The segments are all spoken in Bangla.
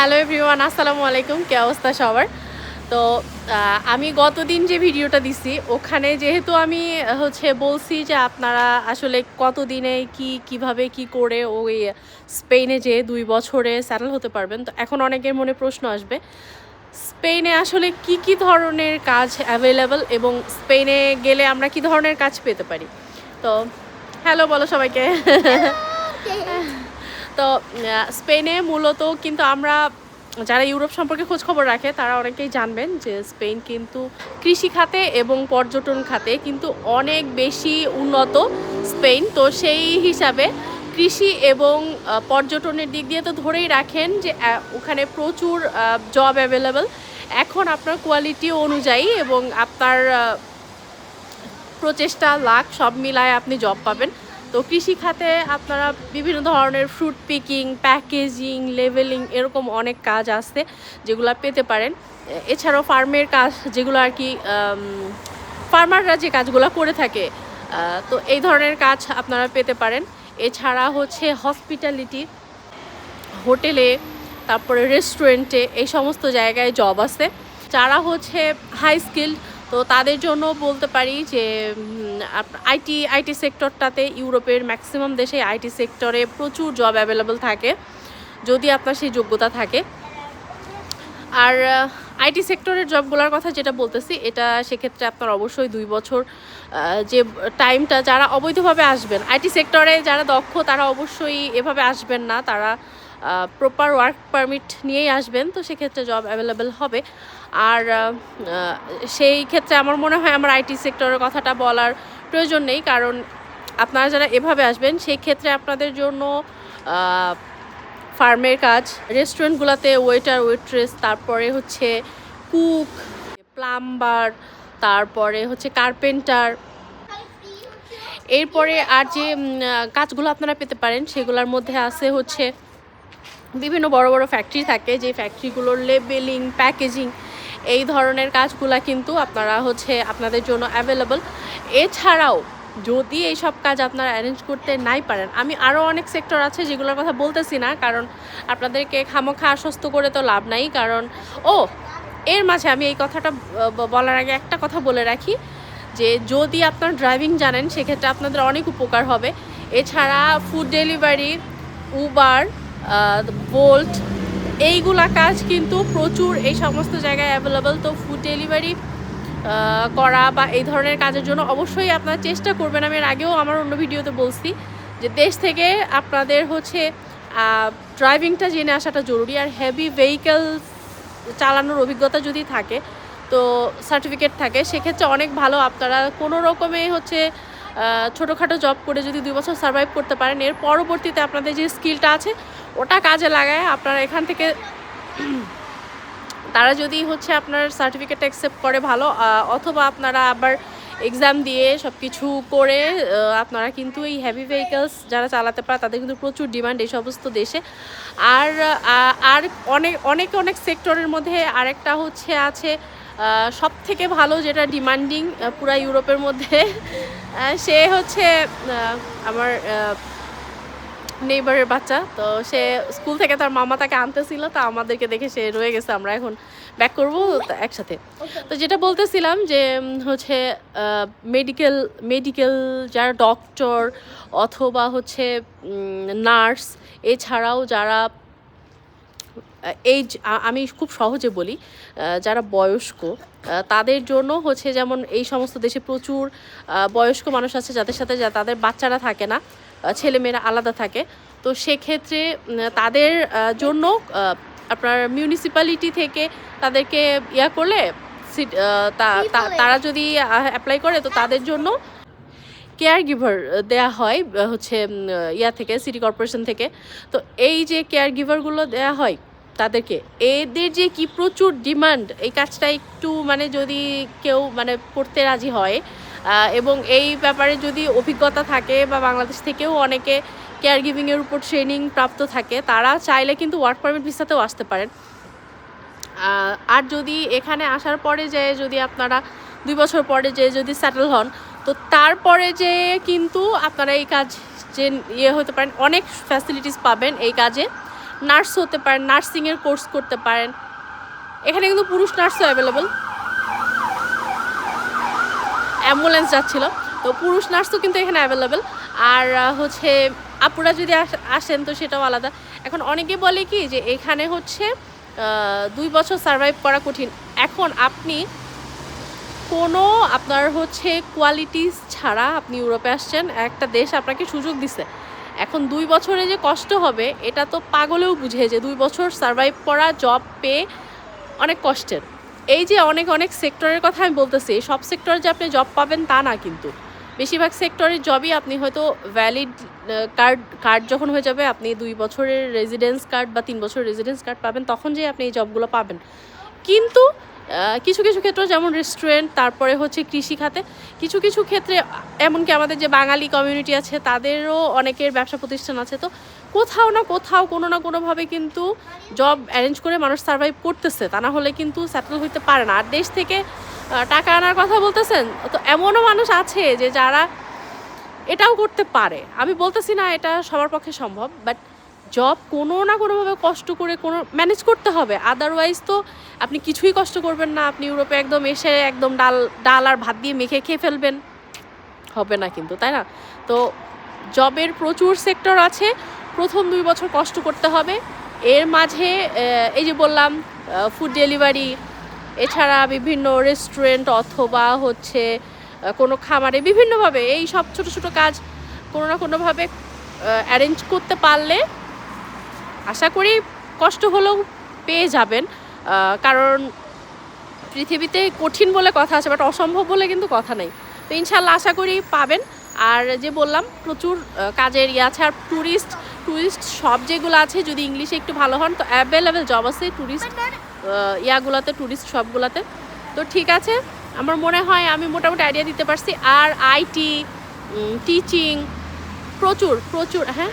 হ্যালো এভরিওয়ান আসসালামু আলাইকুম। কে অবস্থা সবার? তো আমি গতদিন যে ভিডিওটা দিছি ওখানে যেহেতু আমি হচ্ছে বলছি যে আপনারা আসলে কতদিনে কি কীভাবে কি করে ওই স্পেনে যে দুই বছরে স্যাটেল হতে পারবেন তো এখন অনেকের মনে প্রশ্ন আসবে স্পেনে আসলে কি কি ধরনের কাজ অ্যাভেলেবল এবং স্পেনে গেলে আমরা কি ধরনের কাজ পেতে পারি? তো হ্যালো বলো সবাইকে। তো স্পেনে মূলত কিন্তু আমরা যারা ইউরোপ সম্পর্কে খোঁজ খবর রাখে, তারা অনেকেই জানবেন যে স্পেন কিন্তু কৃষি খাতে এবং পর্যটন খাতে কিন্তু অনেক বেশি উন্নত স্পেন। তো সেই হিসাবে কৃষি এবং পর্যটনের দিক দিয়ে তো ধরেই রাখেন যে ওখানে প্রচুর জব অ্যাভেলেবেল এখন আপনার কোয়ালিটি অনুযায়ী এবং আপনার প্রচেষ্টা, লাখ সব মিলায় আপনি জব পাবেন। তো কৃষি খাতে আপনারা বিভিন্ন ধরনের ফ্রুট পিকিং প্যাকেজিং লেভেলিং এরকম অনেক কাজ আছে যেগুলো পেতে পারেন। এছাড়াও ফার্মের কাজ যেগুলো আর কি ফার্মাররা যে কাজগুলো করে থাকে তো এই ধরনের কাজ আপনারা পেতে পারেন। এছাড়া হচ্ছে হসপিটালিটি হোটেলে, তারপরে রেস্টুরেন্টে এই সমস্ত জায়গায় জব আছে। যারা হচ্ছে হাই স্কিল তো তাদের জন্য বলতে পারি যে আইটি আইটি সেক্টরটাতে ইউরোপের ম্যাক্সিমাম দেশে আইটি সেক্টরে প্রচুর জব অ্যাভেলেবল থাকে, যদি আপনার সেই যোগ্যতা থাকে। আর আইটি সেক্টরের জবগুলোর কথা যেটা বলতেছি, এটা সেক্ষেত্রে আপনার অবশ্যই দুই বছর যে টাইমটা যারা অবৈধভাবে আসবেন আইটি সেক্টরে যারা দক্ষ তারা অবশ্যই এভাবে আসবেন না, তারা প্রপার ওয়ার্ক পারমিট নিয়েই আসবেন, তো সেক্ষেত্রে জব অ্যাভেলেবেল হবে। আর সেই ক্ষেত্রে আমার মনে হয় আমার আইটি সেক্টরের কথাটা বলার প্রয়োজন নেই, কারণ আপনারা যারা এভাবে আসবেন, সেই ক্ষেত্রে আপনাদের জন্য ফার্মের কাজ, রেস্টুরেন্টগুলোতে ওয়েটার, ওয়েট্রেস, তারপরে হচ্ছে কুক, প্লাম্বার, তারপরে হচ্ছে কার্পেন্টার। এরপরে আর যে কাজগুলো আপনারা পেতে পারেন, সেগুলোর মধ্যে আছে হচ্ছে বিভিন্ন বড় বড় ফ্যাক্টরি থাকে, যে ফ্যাক্টরিগুলোর লেবেলিং প্যাকেজিং এই ধরনের কাজগুলা কিন্তু আপনারা হচ্ছে আপনাদের জন্য অ্যাভেলেবল এছাড়াও যদি এই সব কাজ আপনারা অ্যারেঞ্জ করতে নাই পারেন, আমি আরও অনেক সেক্টর আছে যেগুলোর কথা বলতেছি না, কারণ আপনাদেরকে খামোখা আশ্বস্ত করে তো লাভ নাই, কারণ, ও, এর মাঝে আমি এই কথাটা বলার আগে একটা কথা বলে রাখি, যে যদি আপনার ড্রাইভিং জানেন, সেক্ষেত্রে আপনাদের অনেক উপকার হবে। এছাড়া ফুড ডেলিভারি উবার বোল্ট এইগুলা কাজ কিন্তু প্রচুর এই সমস্ত জায়গায় অ্যাভেলেবল তো ফুড ডেলিভারি করা বা এই ধরনের কাজের জন্য অবশ্যই আপনারা চেষ্টা করবেন। আমি এর আগেও আমার অন্য ভিডিওতে বলছি যে দেশ থেকে আপনাদের হচ্ছে ড্রাইভিংটা জেনে আসাটা জরুরি। আর হেভি ভেহিকেল চালানোর অভিজ্ঞতা যদি থাকে, তো সার্টিফিকেট থাকে, সেক্ষেত্রে অনেক ভালো। আপনারা কোনো রকমে হচ্ছে ছোটোখাটো জব করে যদি দুই বছর সার্ভাইভ করতে পারেন, এর পরবর্তীতে আপনাদের যে স্কিলটা আছে, ওটা কাজে লাগায়। আপনারা এখান থেকে তারা যদি হচ্ছে আপনার সার্টিফিকেট অ্যাকসেপ্ট করে ভালো অথবা আপনারা আবার এক্সাম দিয়ে সব কিছু করে আপনারা কিন্তু এই হ্যাভি ভেহিকলস যারা চালাতে পারে, তাদের কিন্তু প্রচুর ডিমান্ড এই সমস্ত দেশে। আর আর অনেক অনেক অনেক সেক্টরের মধ্যে আরেকটা হচ্ছে আছে সব থেকে ভালো যেটা ডিমান্ডিং পুরা ইউরোপের মধ্যে সে হচ্ছে আমার নেইবারের বাচ্চা। তো সে স্কুল থেকে তার মামা তাকে আনতেছিল তা আমাদেরকে দেখে সে রয়ে গেছে আমরা এখন ব্যাক করব একসাথে। তো যেটা বলতেছিলাম যে হচ্ছে মেডিকেল মেডিকেল যারা ডক্টর অথবা হচ্ছে নার্স এছাড়াও যারা এই আমি খুব সহজে বলি যারা বয়স্ক তাদের জন্য হচ্ছে যেমন এই সমস্ত দেশে প্রচুর বয়স্ক মানুষ আছে যাদের সাথে যা- তাদের বাচ্চারা থাকে না ছেলেমেয়েরা আলাদা থাকে। তো সেক্ষেত্রে তাদের জন্য আপনার মিউনিসিপ্যালিটি থেকে তাদেরকে ইয়া করলে তারা যদি অ্যাপ্লাই করে তো তাদের জন্য কেয়ার গিভার দেওয়া হয় হচ্ছে ইয়া থেকে সিটি কর্পোরেশন থেকে। তো এই যে কেয়ার গিভারগুলো দেওয়া হয় তাদেরকে। এদের যে কি প্রচুর ডিমান্ড, এই কাজটা একটু মানে যদি কেউ মানে করতে রাজি হয় এবং এই ব্যাপারে যদি অভিজ্ঞতা থাকে বা বাংলাদেশ থেকেও অনেকে কেয়ার গিভিংয়ের উপর ট্রেনিং প্রাপ্ত থাকে, তারা চাইলে কিন্তু ওয়ার্ক পারমিট ভিসাতেও আসতে পারেন। আর যদি এখানে আসার পরে যে যদি আপনারা দুই বছর পরে যে যদি সেটেল হন, তো তারপরে যে কিন্তু আপনারা এই কাজ যে ইয়ে হতে পারেন, অনেক ফ্যাসিলিটিস পাবেন এই কাজে। নার্স হতে পারেন, নার্সিংয়ের কোর্স করতে পারেন। এখানে কিন্তু পুরুষ নার্সও অ্যাভেলেবল অ্যাম্বুলেন্স যাচ্ছিল। তো পুরুষ নার্সও কিন্তু এখানে অ্যাভেলেবেল আর হচ্ছে আপুরা যদি আসেন তো সেটাও আলাদা। এখন অনেকে বলে কি যে এখানে হচ্ছে দুই বছর সার্ভাইভ করা কঠিন। এখন আপনি কোনো আপনার হচ্ছে কোয়ালিটিস ছাড়া আপনি ইউরোপে আসছেন। একটা দেশ আপনাকে সুযোগ দিছে। এখন দুই বছরে যে কষ্ট হবে, এটা তো পাগলেও বুঝে যে দুই বছর সার্ভাইভ করা জব পেয়ে অনেক কষ্টের। এই যে অনেক অনেক সেক্টরের কথা আমি বলতেছি, সব সেক্টরে যে আপনি জব পাবেন তা না কিন্তু। বেশিরভাগ সেক্টরের জবই আপনি হয়তো ভ্যালিড কার্ড কার্ড যখন হয়ে যাবে, আপনি দুই বছরের রেজিডেন্স কার্ড বা তিন বছরের রেজিডেন্স কার্ড পাবেন, তখন যে আপনি এই জবগুলো পাবেন। কিন্তু কিছু কিছু ক্ষেত্রে যেমন রেস্টুরেন্ট তারপরে হচ্ছে কৃষি খাতে, কিছু কিছু ক্ষেত্রে এমনকি আমাদের যে বাঙালি কমিউনিটি আছে, তাদেরও অনেকের ব্যবসা প্রতিষ্ঠান আছে। তো কোথাও না কোথাও কোনো না কোনোভাবে কিন্তু জব অ্যারেঞ্জ করে মানুষ সার্ভাইভ করতেছে, তা না হলে কিন্তু সেটেল হইতে পারে না। আর দেশ থেকে টাকা আনার কথা বলতেছেন, তো এমনও মানুষ আছে যে যারা এটাও করতে পারে। আমি বলতেছি না এটা সবার পক্ষে সম্ভব বাট জব কোনো না কোনোভাবে কষ্ট করে কোনো ম্যানেজ করতে হবে। আদারওয়াইজ তো আপনি কিছুই কষ্ট করবেন না। আপনি ইউরোপে একদম এসে একদম ডাল ডাল আর ভাত দিয়ে মেখে খেয়ে ফেলবেন। হবে না কিন্তু, তাই না? তো জবের প্রচুর সেক্টর আছে। প্রথম দুই বছর কষ্ট করতে হবে। এর মাঝে এই যে বললাম ফুড ডেলিভারি এছাড়া বিভিন্ন রেস্টুরেন্ট অথবা হচ্ছে কোনো খামারে বিভিন্নভাবে এই সব ছোট ছোট কাজ কোনো না কোনোভাবে অ্যারেঞ্জ করতে পারলে আশা করি কষ্ট হলেও পেয়ে যাবেন। কারণ পৃথিবীতে কঠিন বলে কথা আছে বাট অসম্ভব বলে কিন্তু কথা নেই। তো ইনশাল্লাহ আশা করি পাবেন। আর যে বললাম, প্রচুর কাজের ইয়ে আছে, আর ট্যুরিস্ট ট্যুরিস্ট সব যেগুলো আছে, যদি ইংলিশে একটু ভালো হন, তো অ্যাভেলেবেল জব আছে ট্যুরিস্ট ইয়াগুলোতে ট্যুরিস্ট সবগুলোতে। তো ঠিক আছে, আমার মনে হয় আমি মোটামুটি আইডিয়া দিতে পারছি। আর আইটি টিচিং প্রচুর প্রচুর হ্যাঁ?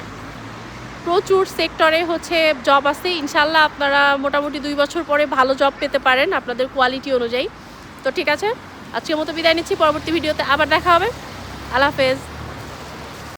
প্রচুর সেক্টরে হচ্ছে জব আছে। ইনশাল্লাহ আপনারা মোটামুটি দুই বছর পরে ভালো জব পেতে পারেন আপনাদের কোয়ালিটি অনুযায়ী। তো ঠিক আছে, আজকের মতো বিদায় নিচ্ছি, পরবর্তী ভিডিওতে আবার দেখা হবে। আল্লাহ হাফেজ।